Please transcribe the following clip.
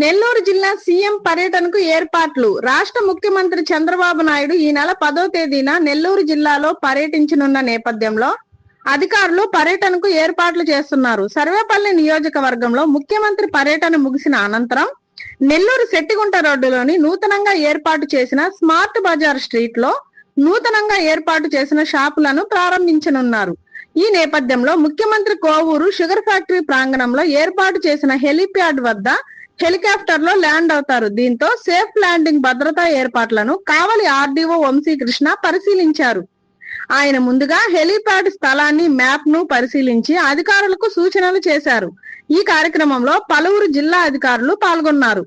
నెల్లూరు జిల్లా సీఎం పర్యటనకు ఏర్పాట్లు. రాష్ట్ర ముఖ్యమంత్రి చంద్రబాబు నాయుడు ఈ నెల పదో తేదీన నెల్లూరు జిల్లాలో పర్యటించనున్న నేపథ్యంలో అధికారులు పర్యటనకు ఏర్పాట్లు చేస్తున్నారు. సర్వేపల్లి నియోజకవర్గంలో ముఖ్యమంత్రి పర్యటన ముగిసిన అనంతరం నెల్లూరు శెట్టిగుంట రోడ్డులోని నూతనంగా ఏర్పాటు చేసిన స్మార్ట్ బజార్ స్ట్రీట్లో నూతనంగా ఏర్పాటు చేసిన షాపులను ప్రారంభించనున్నారు. ఈ నేపథ్యంలో ముఖ్యమంత్రి కోవూరు షుగర్ ఫ్యాక్టరీ ప్రాంగణంలో ఏర్పాటు చేసిన హెలిప్యాడ్ వద్ద హెలికాప్టర్లో ల్యాండ్ అవుతారు. దీంతో సేఫ్ ల్యాండింగ్ భద్రతా ఏర్పాట్లను కావలి ఆర్డీఓ వంశీకృష్ణ పరిశీలించారు. ఆయన ముందుగా హెలీప్యాడ్ స్థలాన్ని మ్యాప్ను పరిశీలించి అధికారులకు సూచనలు చేశారు. ఈ కార్యక్రమంలో పలువురు జిల్లా అధికారులు పాల్గొన్నారు.